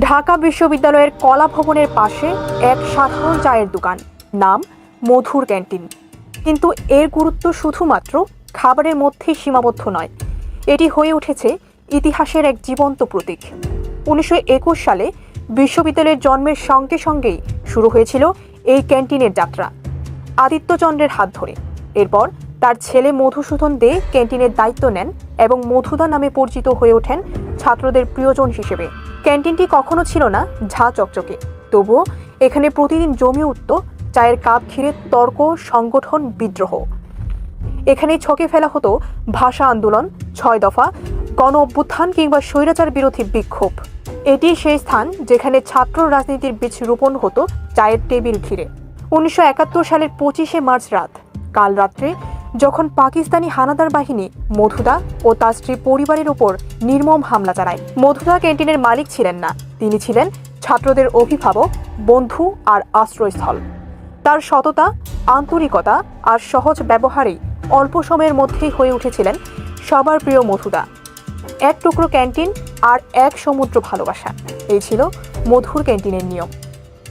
ঢাকা বিশ্ববিদ্যালয়ের কলা ভবনের পাশে এক সাধারণ চায়ের দোকান, নাম মধুর ক্যান্টিন। কিন্তু এর গুরুত্ব শুধুমাত্র খাবারের মধ্যেই সীমাবদ্ধ নয়, এটি হয়ে উঠেছে ইতিহাসের এক জীবন্ত প্রতীক। উনিশশো একুশ সালে বিশ্ববিদ্যালয়ের জন্মের সঙ্গে সঙ্গেই শুরু হয়েছিল এই ক্যান্টিনের যাত্রা, আদিত্যচন্দ্রের হাত ধরে। এরপর তার ছেলে মধুসূদন দে ক্যান্টিনের দায়িত্ব নেন এবং মধুদা নামে পরিচিত হয়ে ওঠেন ছাত্রদের প্রিয়জন হিসেবে। ক্যান্টিনটি কখনো ছিল না, ঝা চকচকে। তবুও এখানে প্রতিদিন জমে উঠত চায়ের কাপ ঘিরে তর্ক, সংগঠন, বিদ্রোহ। এখানে ছকে ফেলা হতো ভাষা আন্দোলন, ছয় দফা, গণ অভ্যুত্থান কিংবা স্বৈরাচার বিরোধী বিক্ষোভ। এটি সেই স্থান যেখানে ছাত্র রাজনীতির বীজ রোপণ হতো চায়ের টেবিল ঘিরে। উনিশশো একাত্তর সালের পঁচিশে মার্চ রাত, কাল রাত্রে যখন পাকিস্তানি হানাদার বাহিনী মধুদা ও তার স্ত্রী পরিবারের ওপর নির্মম হামলা চালায়। মধুদা ক্যান্টিনের মালিক ছিলেন না। তিনি ছিলেন ছাত্রদের অভিভাবক, বন্ধু আর আশ্রয়স্থল। তার সততা, আন্তরিকতা আর সহজ ব্যবহারেই অল্প সময়ের মধ্যেই হয়ে উঠেছিলেন সবার প্রিয় মধুদা। এক টুকরো ক্যান্টিন আর এক সমুদ্র ভালোবাসা। এই ছিল মধুর ক্যান্টিনের নিয়ম।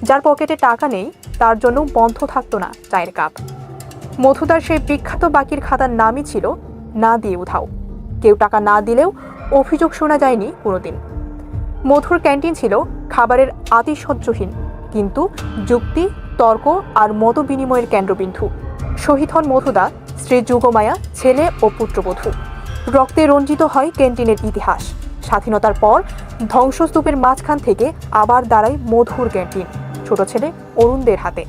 যার পকেটে টাকা নেই, তার জন্য বন্ধ থাকতো না চায়ের কাপ। মধুদার সেই বিখ্যাত বাকির খাতার নামই ছিল না দিয়ে উধাও। কেউ টাকা না দিলেও অভিযোগ শোনা যায়নি কোনোদিন। মধুর ক্যান্টিন ছিল খাবারের আতিশয্যহীন, কিন্তু যুক্তি, তর্ক আর মত বিনিময়ের কেন্দ্রবিন্দু। শহীদ হন মধুদা, স্ত্রী যুগমায়া, ছেলে ও পুত্রবধূ। রক্তে রঞ্জিত হয় ক্যান্টিনের ইতিহাস। স্বাধীনতার পর ধ্বংসস্তূপের মাঝখান থেকে আবার দাঁড়ায় মধুর ক্যান্টিন, ছোট ছেলে অরুণদের হাতে।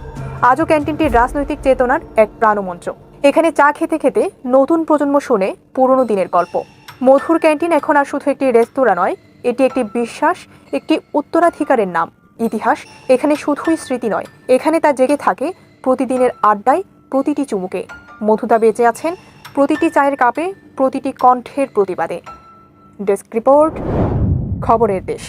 আজও ক্যান্টিনটির রাজনৈতিক চেতনার এক প্রাণমঞ্চ। এখানে চা খেতে খেতে নতুন প্রজন্ম শুনে পুরনো দিনের গল্প। মধুর ক্যান্টিন এখন আর শুধু একটি রেস্তোরাঁ নয়, এটি একটি বিশ্বাস, একটি উত্তরাধিকারের নাম। ইতিহাস এখানে শুধুই স্মৃতি নয়, এখানে তা জেগে থাকে প্রতিদিনের আড্ডায় প্রতিটি চুমুকে। মধুদা বেঁচে আছেন প্রতিটি চায়ের কাপে, প্রতিটি কণ্ঠের প্রতিবাদে। ডেস্ক রিপোর্ট, খবরের দেশ।